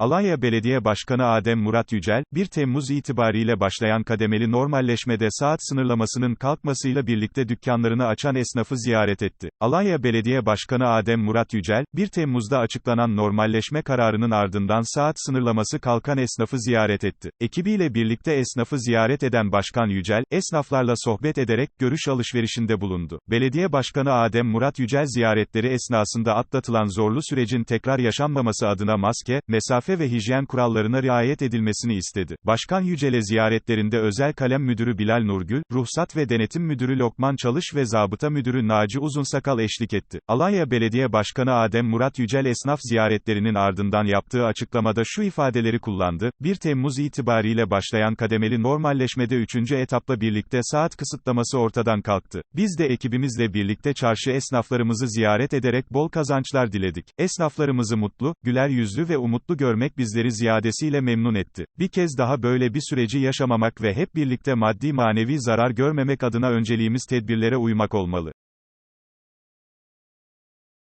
Alanya Belediye Başkanı Adem Murat Yücel, 1 Temmuz itibariyle başlayan kademeli normalleşmede saat sınırlamasının kalkmasıyla birlikte dükkanlarını açan esnafı ziyaret etti. Alanya Belediye Başkanı Adem Murat Yücel, 1 Temmuz'da açıklanan normalleşme kararının ardından saat sınırlaması kalkan esnafı ziyaret etti. Ekibiyle birlikte esnafı ziyaret eden Başkan Yücel, esnaflarla sohbet ederek görüş alışverişinde bulundu. Belediye Başkanı Adem Murat Yücel ziyaretleri esnasında atlatılan zorlu sürecin tekrar yaşanmaması adına maske, mesafe ve hijyen kurallarına riayet edilmesini istedi. Başkan Yücel'e ziyaretlerinde Özel Kalem Müdürü Bilal Nurgül, Ruhsat ve Denetim Müdürü Lokman Çalış ve Zabıta Müdürü Naci Uzunsakal eşlik etti. Alanya Belediye Başkanı Adem Murat Yücel esnaf ziyaretlerinin ardından yaptığı açıklamada şu ifadeleri kullandı, 1 Temmuz itibariyle başlayan kademeli normalleşmede 3. etapla birlikte saat kısıtlaması ortadan kalktı. Biz de ekibimizle birlikte çarşı esnaflarımızı ziyaret ederek bol kazançlar diledik. Esnaflarımızı mutlu, güler yüzlü ve umutlu görmek bizleri ziyadesiyle memnun etti. Bir kez daha böyle bir süreci yaşamamak ve hep birlikte maddi manevi zarar görmemek adına önceliğimiz tedbirlere uymak olmalı.